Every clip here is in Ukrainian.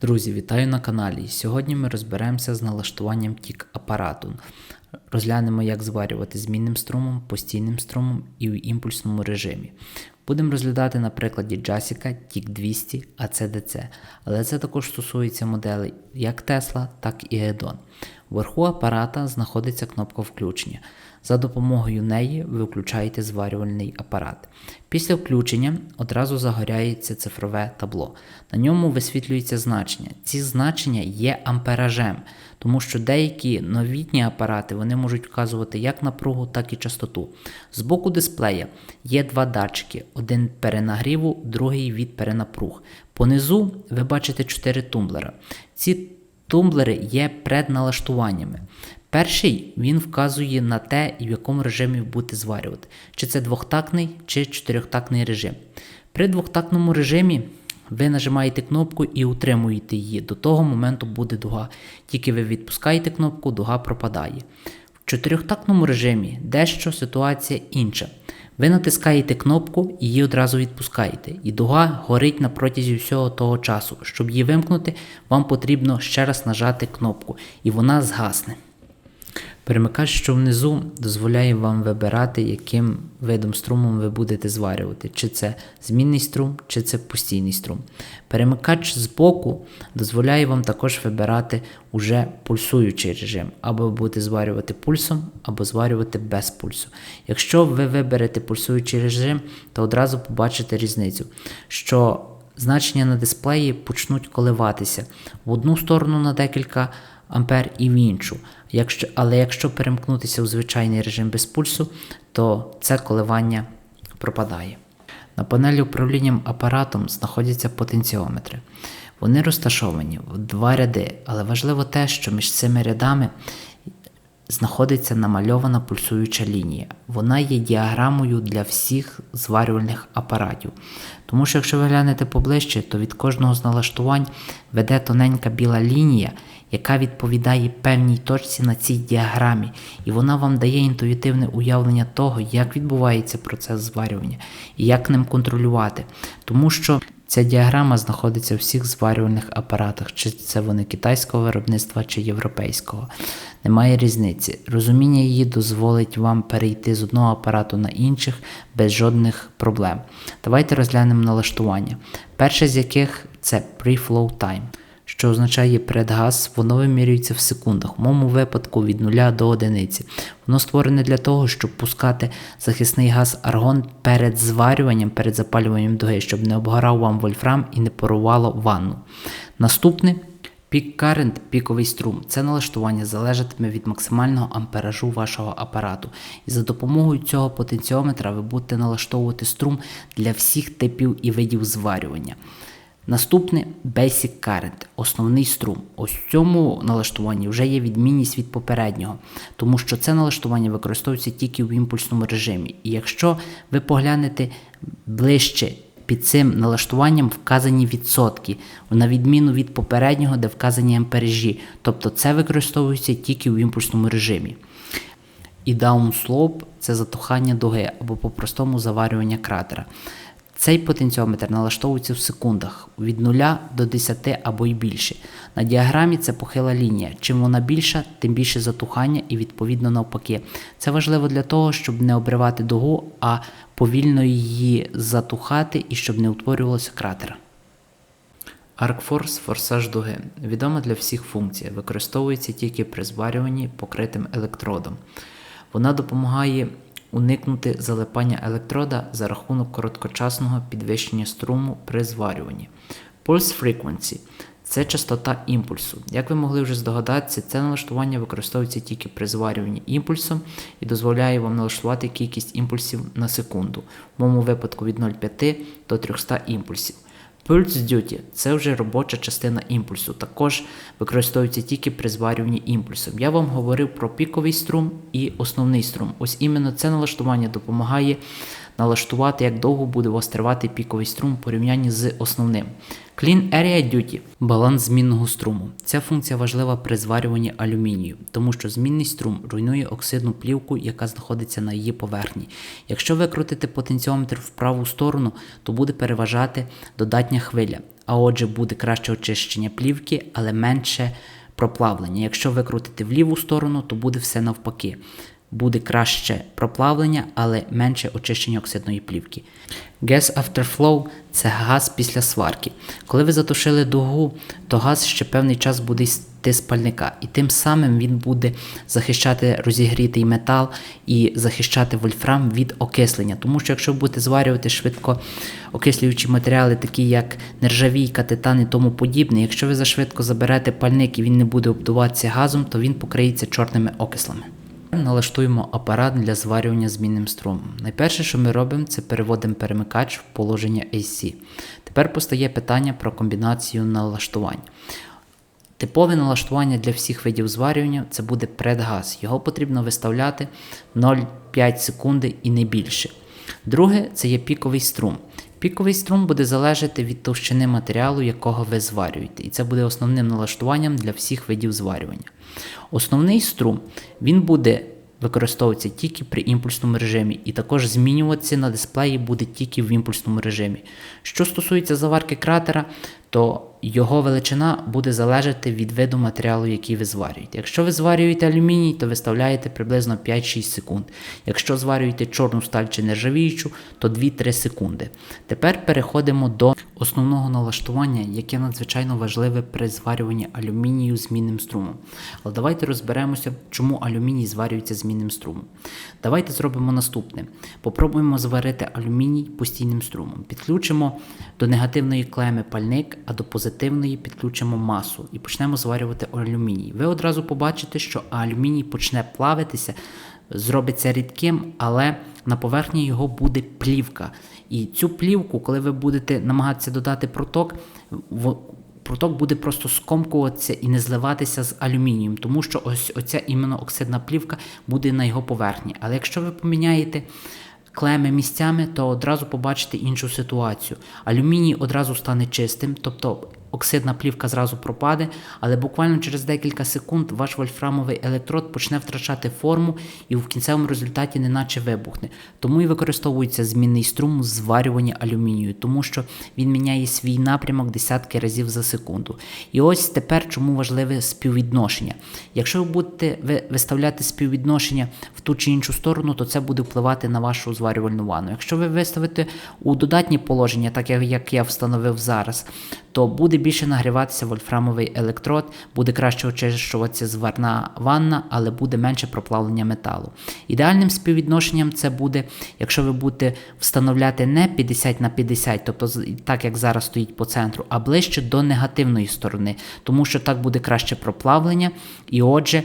Друзі, вітаю на каналі. Сьогодні ми розберемося з налаштуванням тік апарату. Розглянемо, як зварювати змінним струмом, постійним струмом і в імпульсному режимі. Будемо розглядати на прикладі Jessica, TIC200, ACDC, але це також стосується моделей як Tesla, так і Edon. Вверху апарата знаходиться кнопка включення. За допомогою неї ви включаєте зварювальний апарат. Після включення одразу загоряється цифрове табло. На ньому висвітлюється значення. Ці значення є амперажем, тому що деякі новітні апарати вони можуть вказувати як напругу, так і частоту. З боку дисплея є два датчики: один перенагріву, другий від перенапруг. Понизу ви бачите 4 тумблера. Ці Тумблери є предналаштуваннями. Перший він вказує на те, в якому режимі будете зварювати, чи це двохтактний, чи чотирьохтактний режим. При двохтактному режимі ви нажимаєте кнопку і утримуєте її. До того моменту буде дуга. Тільки ви відпускаєте кнопку, дуга пропадає. В чотирьохтактному режимі дещо ситуація інша. Ви натискаєте кнопку і її одразу відпускаєте, і дуга горить на протязі всього того часу. Щоб її вимкнути, вам потрібно ще раз нажати кнопку, і вона згасне. Перемикач, що внизу, дозволяє вам вибирати, яким видом струмом ви будете зварювати, чи це змінний струм, чи це постійний струм. Перемикач збоку дозволяє вам також вибирати уже пульсуючий режим, або будете зварювати пульсом, або зварювати без пульсу. Якщо ви виберете пульсуючий режим, то одразу побачите різницю, що значення на дисплеї почнуть коливатися в одну сторону на декілька ампер і в іншу. Якщо, Але якщо перемкнутися у звичайний режим без пульсу, то це коливання пропадає. На панелі управлінням апаратом знаходяться потенціометри. Вони розташовані в два ряди, але важливо те, що між цими рядами знаходиться намальована пульсуюча лінія. Вона є діаграмою для всіх зварювальних апаратів. Тому що, якщо ви глянете поближче, то від кожного з налаштувань веде тоненька біла лінія, яка відповідає певній точці на цій діаграмі, і вона вам дає інтуїтивне уявлення того, як відбувається процес зварювання і як ним контролювати. Тому що Ця діаграма знаходиться у всіх зварювальних апаратах, чи це вони китайського виробництва чи європейського. Немає різниці. Розуміння її дозволить вам перейти з одного апарату на інших без жодних проблем. Давайте розглянемо налаштування. Перше з яких це Pre-Flow Time що означає предгаз, воно вимірюється в секундах, в моєму випадку від 0 до 1. Воно створене для того, щоб пускати захисний газ аргон перед зварюванням, перед запалюванням дуги, щоб не обгорав вам вольфрам і не порувало ванну. Наступне Пік Current – піковий струм. Це налаштування залежатиме від максимального амперажу вашого апарату. І за допомогою цього потенціометра ви будете налаштовувати струм для всіх типів і видів зварювання. Наступне Basic Current, основний струм. Ось в цьому налаштуванні вже є відмінність від попереднього, тому що це налаштування використовується тільки в імпульсному режимі. І якщо ви поглянете ближче під цим налаштуванням вказані відсотки, на відміну від попереднього, де вказані ампережі. Тобто це використовується тільки в імпульсному режимі. І downslope – це затухання дуги або по-простому заварювання кратера. Цей потенціометр налаштовується в секундах від 0 до 10 або й більше. На діаграмі це похила лінія. Чим вона більша, тим більше затухання і відповідно навпаки. Це важливо для того, щоб не обривати дугу, а повільно її затухати і щоб не утворювалося кратера. ArcForce форсаж дуги відома для всіх функцій, використовується тільки при зварюванні покритим електродом. Вона допомагає уникнути залипання електрода за рахунок короткочасного підвищення струму при зварюванні. Pulse Frequency це частота імпульсу. Як ви могли вже здогадатися, це налаштування використовується тільки при зварюванні імпульсом і дозволяє вам налаштувати кількість імпульсів на секунду, в моєму випадку від 0,5 до 300 імпульсів. Pulse Duty це вже робоча частина імпульсу, також використовується тільки при зварюванні імпульсом. Я вам говорив про піковий струм і основний струм. Ось іменно це налаштування допомагає налаштувати, як довго буде вас тривати піковий струм в порівнянні з основним. Clean Area Duty баланс змінного струму. Ця функція важлива при зварюванні алюмінію, тому що змінний струм руйнує оксидну плівку, яка знаходиться на її поверхні. Якщо викрутити потенціометр в праву сторону, то буде переважати додатня хвиля. а отже буде краще очищення плівки, але менше проплавлення. Якщо викрутити в ліву сторону, то буде все навпаки. Буде краще проплавлення, але менше очищення оксидної плівки. Gas after flow – це газ після сварки. Коли ви затушили дугу, то газ ще певний час буде йти з пальника, і тим самим він буде захищати розігрітий метал і захищати вольфрам від окислення. Тому що якщо ви будете зварювати швидко окислюючі матеріали, такі як нержавійка, титан і тому подібне, якщо ви зашвидко заберете пальник і він не буде обдуватися газом, то він покриється чорними окислами. Налаштуємо апарат для зварювання змінним струмом. Найперше, що ми робимо, це переводимо перемикач в положення AC. Тепер постає питання про комбінацію налаштувань. Типове налаштування для всіх видів зварювання це буде предгаз. Його потрібно виставляти 0,5 секунди і не більше. Друге це є піковий струм. Піковий струм буде залежати від товщини матеріалу, якого ви зварюєте, і це буде основним налаштуванням для всіх видів зварювання. Основний струм він буде використовуватися тільки при імпульсному режимі, і також змінюватися на дисплеї буде тільки в імпульсному режимі. Що стосується заварки кратера, то його величина буде залежати від виду матеріалу, який ви зварюєте. Якщо ви зварюєте алюміній, то виставляєте приблизно 5-6 секунд. Якщо зварюєте чорну сталь чи нержавіючу, то 2-3 секунди. Тепер переходимо до основного налаштування, яке надзвичайно важливе при зварюванні алюмінію змінним струмом. Але давайте розберемося, чому алюміній зварюється змінним струмом. Давайте зробимо наступне: попробуємо зварити алюміній постійним струмом. Підключимо до негативної клеми пальник, а до позитивної підключимо масу і почнемо зварювати алюміній. Ви одразу побачите, що алюміній почне плавитися, зробиться рідким, але на поверхні його буде плівка. І цю плівку, коли ви будете намагатися додати проток, проток буде просто скомкуватися і не зливатися з алюмінієм, тому що ось оця іменно оксидна плівка буде на його поверхні. Але якщо ви поміняєте клеми місцями, то одразу побачите іншу ситуацію. Алюміній одразу стане чистим, тобто оксидна плівка зразу пропаде, але буквально через декілька секунд ваш вольфрамовий електрод почне втрачати форму і в кінцевому результаті неначе вибухне. Тому і використовується змінний струм в зварюванні алюмінію, тому що він міняє свій напрямок десятки разів за секунду. І ось тепер чому важливе співвідношення. Якщо ви будете виставляти співвідношення в ту чи іншу сторону, то це буде впливати на вашу зварювальну ванну. Якщо ви виставите у додатні положення, так як я встановив зараз, то буде більше нагріватися вольфрамовий електрод, буде краще очищуватися зварна ванна, але буде менше проплавлення металу. Ідеальним співвідношенням це буде, якщо ви будете встановляти не 50 на 50, тобто так як зараз стоїть по центру, а ближче до негативної сторони, тому що так буде краще проплавлення, і отже.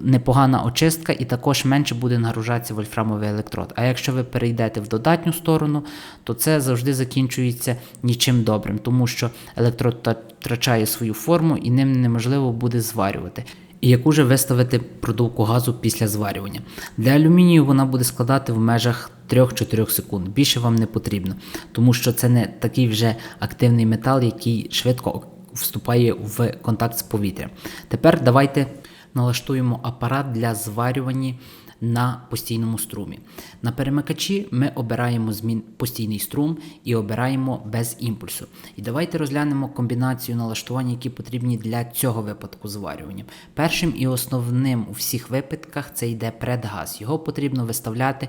Непогана очистка і також менше буде нагружатися вольфрамовий електрод. А якщо ви перейдете в додатню сторону, то це завжди закінчується нічим добрим, тому що електрод втрачає свою форму і ним неможливо буде зварювати. І яку же виставити продувку газу після зварювання? Для алюмінію вона буде складати в межах 3-4 секунд. Більше вам не потрібно, тому що це не такий вже активний метал, який швидко вступає в контакт з повітрям. Тепер давайте налаштуємо апарат для зварювання на постійному струмі. На перемикачі ми обираємо змін постійний струм і обираємо без імпульсу. І давайте розглянемо комбінацію налаштувань, які потрібні для цього випадку зварювання. Першим і основним у всіх випадках це йде предгаз. Його потрібно виставляти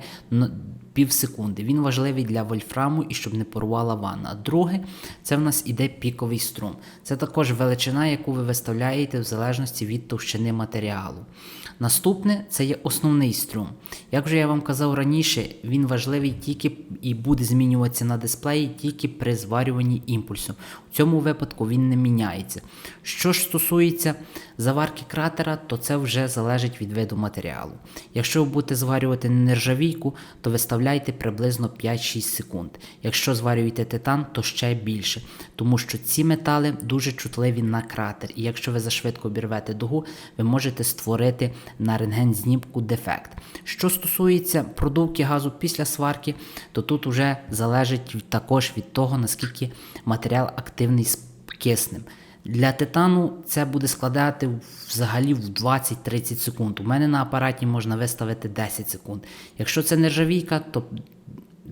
пів секунди. Він важливий для вольфраму і щоб не порвала ванна. Друге, це в нас іде піковий струм. Це також величина, яку ви виставляєте в залежності від товщини матеріалу. Наступне це є основний струм. Як вже я вам казав раніше, він важливий тільки і буде змінюватися на дисплеї тільки при зварюванні імпульсу. У цьому випадку він не міняється. Що ж стосується заварки кратера, то це вже залежить від виду матеріалу. Якщо ви будете зварювати нержавійку, то виставляйте приблизно 5-6 секунд. Якщо зварюєте титан, то ще більше, тому що ці метали дуже чутливі на кратер. І якщо ви зашвидко обірвете дугу, ви можете створити на рентген знімку дефект. Що стосується продувки газу після сварки, то тут вже залежить також від того, наскільки матеріал активний з киснем. Для титану це буде складати взагалі в 20-30 секунд. У мене на апараті можна виставити 10 секунд. Якщо це нержавійка, то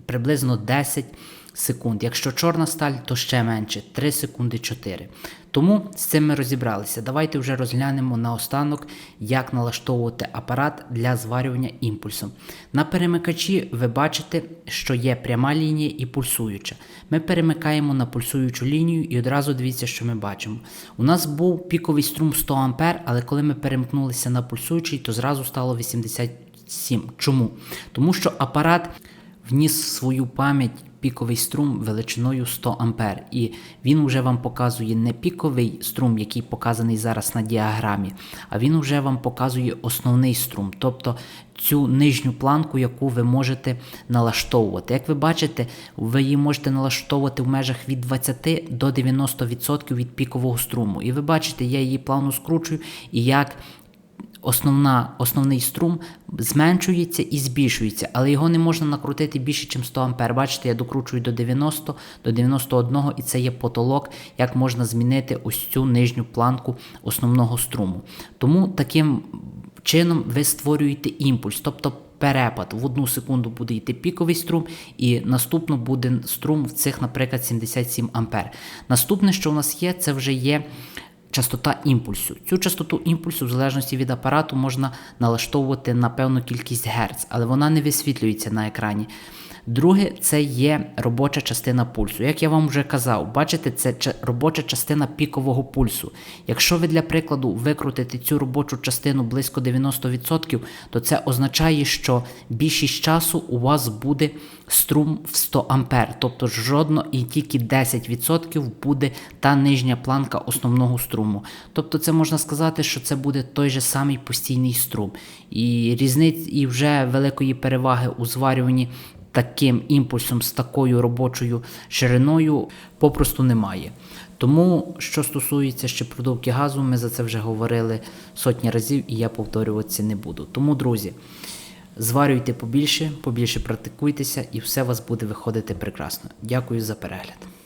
приблизно 10 секунд. Якщо чорна сталь, то ще менше 3 секунди 4. Тому з цим ми розібралися. Давайте вже розглянемо наостанок, як налаштовувати апарат для зварювання імпульсом. На перемикачі ви бачите, що є пряма лінія і пульсуюча. Ми перемикаємо на пульсуючу лінію і одразу дивіться, що ми бачимо. У нас був піковий струм 100 А, але коли ми перемкнулися на пульсуючий, то зразу стало 87. Чому? Тому що апарат вніс свою пам'ять піковий струм величиною 100 А. І він вже вам показує не піковий струм, який показаний зараз на діаграмі, а він вже вам показує основний струм, тобто цю нижню планку, яку ви можете налаштовувати. Як ви бачите, ви її можете налаштовувати в межах від 20 до 90% від пікового струму. І ви бачите, я її плавно скручую і як основна, основний струм зменшується і збільшується, але його не можна накрутити більше, ніж 100 А. Бачите, я докручую до 90, до 91 і це є потолок, як можна змінити ось цю нижню планку основного струму. Тому таким чином ви створюєте імпульс, тобто перепад. В одну секунду буде йти піковий струм, і наступно буде струм в цих, наприклад, 77 А. Наступне, що у нас є, це вже є частота імпульсу. Цю частоту імпульсу, в залежності від апарату, можна налаштовувати на певну кількість герц, але вона не висвітлюється на екрані. Друге, це є робоча частина пульсу. Як я вам вже казав, бачите, це робоча частина пікового пульсу. Якщо ви для прикладу викрутите цю робочу частину близько 90%, то це означає, що більшість часу у вас буде струм в 100 А, тобто жодно і тільки 10% буде та нижня планка основного струму. Тобто, це можна сказати, що це буде той же самий постійний струм. І різниць і вже великої переваги у зварюванні таким імпульсом з такою робочою шириною попросту немає. Тому, що стосується ще продувки газу, ми за це вже говорили сотні разів, і я повторюватися не буду. Тому, друзі, зварюйте побільше, побільше практикуйтеся, і все у вас буде виходити прекрасно. Дякую за перегляд.